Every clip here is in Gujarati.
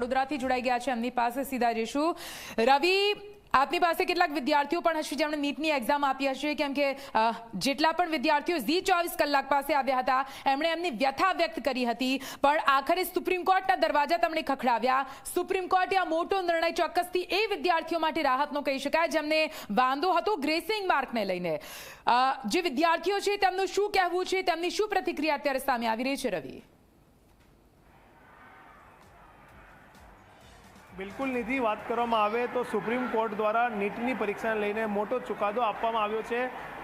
વડોદરાથી જોડાઈ ગયા છે. એમની પાસે સીધા જઈશું. રવિ, આપની પાસે કેટલાક વિદ્યાર્થીઓ પણ હશે જેમણે નીટની એક્ઝામ આપી હશે. કેમ કે જેટલા પણ વિદ્યાર્થીઓ ઝી ચોવીસ કલાક પાસે આવ્યા હતા, એમણે એમની વ્યથા વ્યક્ત કરી હતી. પણ આખરે સુપ્રીમ કોર્ટના દરવાજા તેમણે ખખડાવ્યા. સુપ્રીમ કોર્ટે આ મોટો નિર્ણય ચોક્કસથી એ વિદ્યાર્થીઓ માટે રાહતનો કહી શકાય, જેમને વાંધો હતો ગ્રેસિંગ માર્કને લઈને. જે વિદ્યાર્થીઓ છે, તેમનું શું કહેવું છે, તેમની શું પ્રતિક્રિયા અત્યારે સામે આવી રહી છે, રવિ? બિલકુલ નિધિ વાત કરવામાં આવે તો સુપ્રીમ કોર્ટ દ્વારા નીટની પરીક્ષાને લઈને મોટો ચુકાદો આપવામાં આવ્યો છે,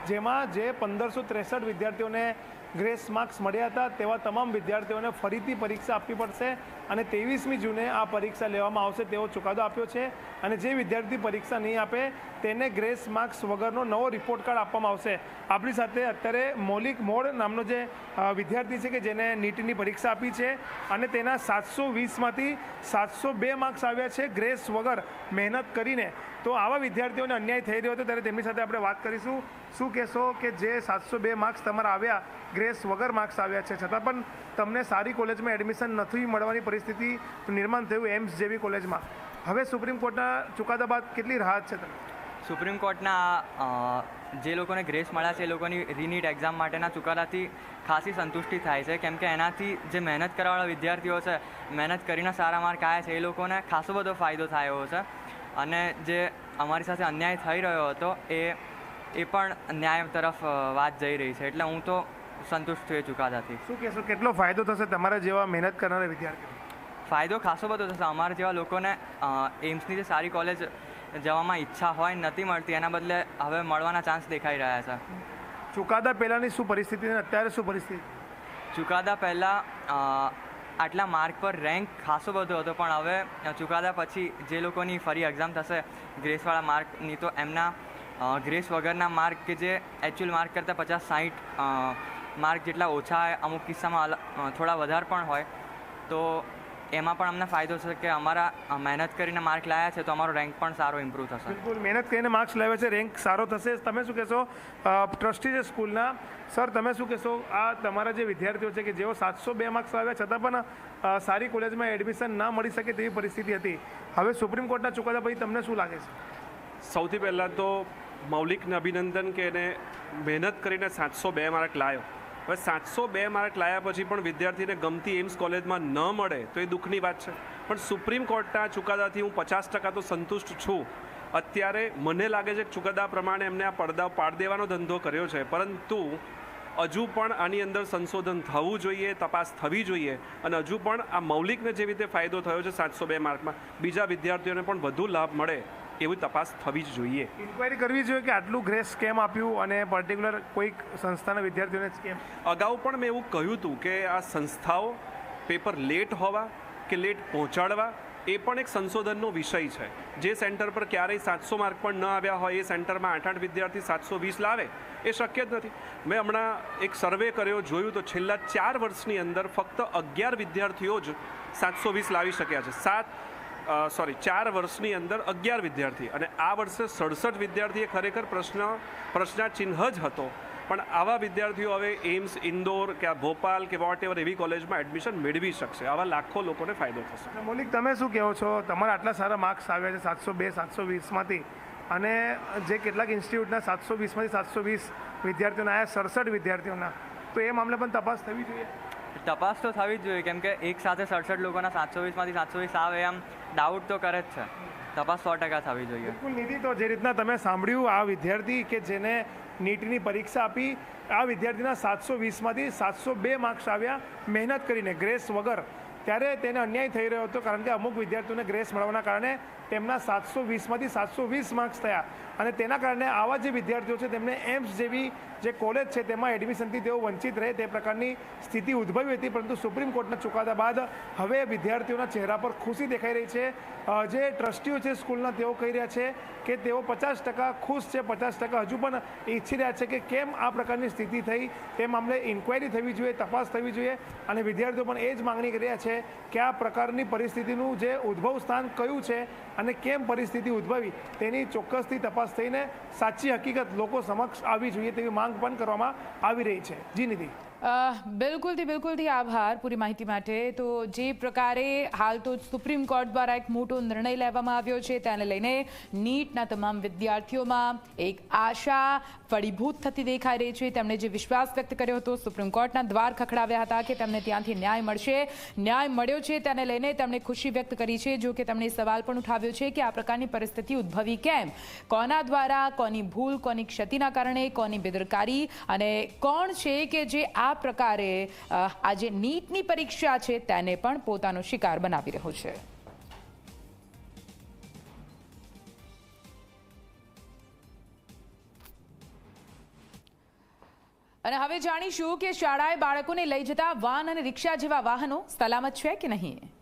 જેમાં જે પંદરસો ત્રેસઠ વિદ્યાર્થીઓને ગ્રેસ માર્ક્સ મળ્યા હતા તેવા તમામ વિદ્યાર્થીઓને ફરીથી પરીક્ષા આપવી પડશે અને ત્રેવીસમી જૂને આ પરીક્ષા લેવામાં આવશે તેવો ચુકાદો આપ્યો છે. અને જે વિદ્યાર્થી પરીક્ષા નહીં આપે તેને ગ્રેસ માર્ક્સ વગરનો નવો રિપોર્ટ કાર્ડ આપવામાં આવશે. આપણી સાથે અત્યારે મૌલિક મોડ નામનો જે વિદ્યાર્થી છે કે જેને નીટની પરીક્ષા આપી છે અને તેના સાતસો વીસમાંથી સાતસો બે માર્ક્સ આવ્યા છે ગ્રેસ વગર મહેનત કરીને. તો આવા વિદ્યાર્થીઓને અન્યાય થઈ રહ્યો હતો ત્યારે તેમની સાથે આપણે વાત કરીશું. શું કહેશો કે જે સાતસો બે માર્ક્સ તમારા આવ્યા ગ્રેસ વગર માર્ક્સ આવ્યા છે? છતાં પણ તમને સારી કોલેજમાં એડમિશન નથી મળવાની પરિસ્થિતિ નિર્માણ થયું એમ્સ જેવી કોલેજમાં. હવે સુપ્રીમ કોર્ટના ચુકાદા બાદ કેટલી રાહત છે તમને? સુપ્રીમ કોર્ટના જે લોકોને ગ્રેસ મળ્યા છે એ લોકોની રીનીટ એક્ઝામ માટેના ચુકાદાથી ખાસી સંતુષ્ટિ થાય છે. કેમ કે એનાથી જે મહેનત કરવાવાળા વિદ્યાર્થીઓ છે, મહેનત કરીને સારા માર્ક આવ્યા છે, એ લોકોને ખાસો બધો ફાયદો થાય છે. અને જે અમારી સાથે અન્યાય થઈ રહ્યો હતો એ એ પણ ન્યાય તરફ વાત જઈ રહી છે. એટલે હું તો સંતુષ્ટ છું એ ચુકાદાથી. શું કહેશો કેટલો ફાયદો થશે તમારા જેવા મહેનત કરનારા વિદ્યાર્થીઓ? ફાયદો ખાસો બધો થશે. અમારા જેવા લોકોને એમ્સની જે સારી કોલેજ જવામાં ઈચ્છા હોય નથી મળતી એના બદલે હવે મળવાના ચાન્સ દેખાઈ રહ્યા છે. ચુકાદા પહેલાંની શું પરિસ્થિતિ અત્યારે શું પરિસ્થિતિ? ચુકાદા પહેલાં આટલા માર્ક પર રેન્ક ખાસો બધો હતો, પણ હવે ચુકાદા પછી જે લોકોની ફરી એક્ઝામ થશે, ગ્રેસવાળા માર્કની તો એમના ગ્રેસ વગરના માર્ક કે જે એકચ્યુઅલ માર્ક કરતાં પચાસ સાહીઠ માર્ક જેટલા ઓછા અમુક કિસ્સામાં થોડા વધારે પણ હોય, તો એમાં પણ અમને ફાયદો છે કે અમારા મહેનત કરીને માર્ક લાયા છે તો અમારો રેન્ક પણ સારો ઇમ્પ્રૂવ થશે. બિલકુલ મહેનત કરીને માર્ક્સ લાવ્યા છે રેન્ક સારો થશે. તમે શું કહેશો? ટ્રસ્ટી છે સ્કૂલના. સર તમે શું કહેશો? આ તમારા જે વિદ્યાર્થીઓ છે કે જેઓ સાતસો બે માર્ક્સ લાવ્યા છતાં પણ સારી કોલેજમાં એડમિશન ના મળી શકે તેવી પરિસ્થિતિ હતી. હવે સુપ્રીમ કોર્ટના ચુકાદા પછી તમને શું લાગે છે? સૌથી પહેલાં તો મૌલિકને અભિનંદન કે એને મહેનત કરીને સાતસો બે માર્ક લાવ્યો હવે સાતસો બે માર્ક લાયા પછી પણ વિદ્યાર્થીને ગમતી એમ્સ કોલેજમાં ન મળે તો એ દુઃખની વાત છે. પણ સુપ્રીમ કોર્ટના ચુકાદાથી હું પચાસ ટકા તો સંતુષ્ટ છું. અત્યારે મને લાગે છે કે ચુકાદા પ્રમાણે એમને આ પડદા પાડ દેવાનો ધંધો કર્યો છે. પરંતુ હજુ પણ આની અંદર સંશોધન થવું જોઈએ, તપાસ થવી જોઈએ અને હજુ પણ આ મૌલિકને જેવી રીતે ફાયદો થયો છે સાતસો બે માર્કમાં બીજા વિદ્યાર્થીઓને પણ વધુ લાભ મળે. એવી તપાસ થવી જ જોઈએ. ઇન્ક્વાયરી કરવી જોઈએ કે આટલું ગ્રેસ કેમ આપ્યું અને પર્ટિક્યુલર કોઈક સંસ્થાના વિદ્યાર્થીઓને કેમ? અગાઉ પણ મેં એવું કહ્યું હતું કે આ સંસ્થાઓ પેપર લેટ હોવા કે લેટ પહોંચાડવા એ પણ એક સંશોધનનો વિષય છે. જે સેન્ટર પર ક્યારેય સાતસો માર્ક પણ ન આવ્યા હોય એ સેન્ટરમાં આઠ આઠ વિદ્યાર્થી સાતસો વીસ લાવે એ શક્ય જ નથી. મેં હમણાં એક સર્વે કર્યો જોયું તો છેલ્લા ચાર વર્ષની અંદર ફક્ત અગિયાર વિદ્યાર્થીઓ જ સાતસો વીસ લાવી શક્યા છે. સાત સોરી ચાર વર્ષની અંદર અગિયાર વિદ્યાર્થી અને આ વર્ષે સડસઠ વિદ્યાર્થીએ ખરેખર પ્રશ્ન, પ્રશ્નાચિહ્ન જ હતો. પણ આવા વિદ્યાર્થીઓ હવે એમ્સ ઇન્દોર કે ભોપાલ કે વોટ એવર એવી કોલેજમાં એડમિશન મેળવી શકશે. આવા લાખો લોકોને ફાયદો થશે. મૌલિક, તમે શું કહો છો? તમારા આટલા સારા માર્ક્સ આવ્યા છે સાતસો બે, સાતસો વીસમાંથી. અને જે કેટલાક ઇન્સ્ટિટ્યૂટના સાતસો વીસમાંથી સાતસો વીસ વિદ્યાર્થીઓના આવ્યા, સડસઠ વિદ્યાર્થીઓના. તો એ મામલે પણ તપાસ થવી જોઈએ. તપાસ તો થવી જ જોઈએ, કેમ કે એક સાથે સડસઠ લોકોના સાતસો વીસમાંથી સાતસો વીસ આવે એમ ડાઉટ તો કરે જ છે. તપાસ સો ટકા થવી જોઈએ. નિધિ, તો જે રીતના તમે સાંભળ્યું, આ વિદ્યાર્થી કે જેને નીટની પરીક્ષા આપી, આ વિદ્યાર્થીના સાતસો વીસમાંથી સાતસો બે માર્ક્સ આવ્યા, મહેનત કરીને, ગ્રેસ વગર, ત્યારે તેને અન્યાય થઈ રહ્યો હતો, કારણ કે અમુક વિદ્યાર્થીઓને ગ્રેસ મળવાના કારણે તેમના સાતસો વીસમાંથી સાતસો વીસ માર્ક્સ થયા. અને તેના કારણે આવા જે વિદ્યાર્થીઓ છે, તેમને એમ્સ જેવી જે કોલેજ છે, તેમાં એડમિશનથી તેઓ વંચિત રહે તે પ્રકારની સ્થિતિ ઉદ્ભવી હતી. પરંતુ સુપ્રીમ કોર્ટના ચુકાદા બાદ હવે વિદ્યાર્થીઓના ચહેરા પર ખુશી દેખાઈ રહી છે. જે ટ્રસ્ટીઓ છે સ્કૂલના, તેઓ કહી રહ્યા છે કે તેઓ પચાસ ટકા ખુશ છે, પચાસ ટકા હજુ પણ ઈચ્છી રહ્યા છે કે કેમ આ પ્રકારની સ્થિતિ થઈ. તે મામલે ઇન્ક્વાયરી થવી જોઈએ, તપાસ થવી જોઈએ. અને વિદ્યાર્થીઓ પણ એ જ માંગણી કરી રહ્યા છે કે આ પ્રકારની પરિસ્થિતિનું જે ઉદ્ભવ સ્થાન કયું છે અને કેમ પરિસ્થિતિ ઉદ્ભવી તેની ચોક્કસથી તપાસ થઈને સાચી હકીકત લોકો સમક્ષ આવવી જોઈએ તેવી માંગ પણ કરવામાં આવી રહી છે. જી નિધિ. બિલકુલથી બિલકુલથી આભાર પૂરી માહિતી માટે. તો જે પ્રકારે હાલ તો સુપ્રીમ કોર્ટ દ્વારા એક મોટો નિર્ણય લેવામાં આવ્યો છે, તેને લઈને નીટના તમામ વિદ્યાર્થીઓમાં એક આશા ફળીભૂત થતી દેખાઈ રહી છે. તેમણે જે વિશ્વાસ વ્યક્ત કર્યો હતો, સુપ્રીમ કોર્ટના દ્વાર ખખડાવ્યા હતા કે તેમને ત્યાંથી ન્યાય મળશે. ન્યાય મળ્યો છે તેને લઈને તેમણે ખુશી વ્યક્ત કરી છે, જો કે તેમણે સવાલ પણ ઉઠાવ્યો છે કે આ પ્રકારની પરિસ્થિતિ ઉદ્ભવી કેમ? કોના દ્વારા, કોની ભૂલ, કોની ક્ષતિના કારણે, કોની બેદરકારી? અને કોણ છે કે જે આ પ્રકારે અ, આ નીટની પરીક્ષા છે તેને પણ પોતાનો શિકાર બનાવી રહ્યો છે. અને હવે જાણીશું કે શાળાએ બાળકોને લઈ જતા વાન અને રિક્ષા જેવા વાહનો સલામત છે કે નહીં?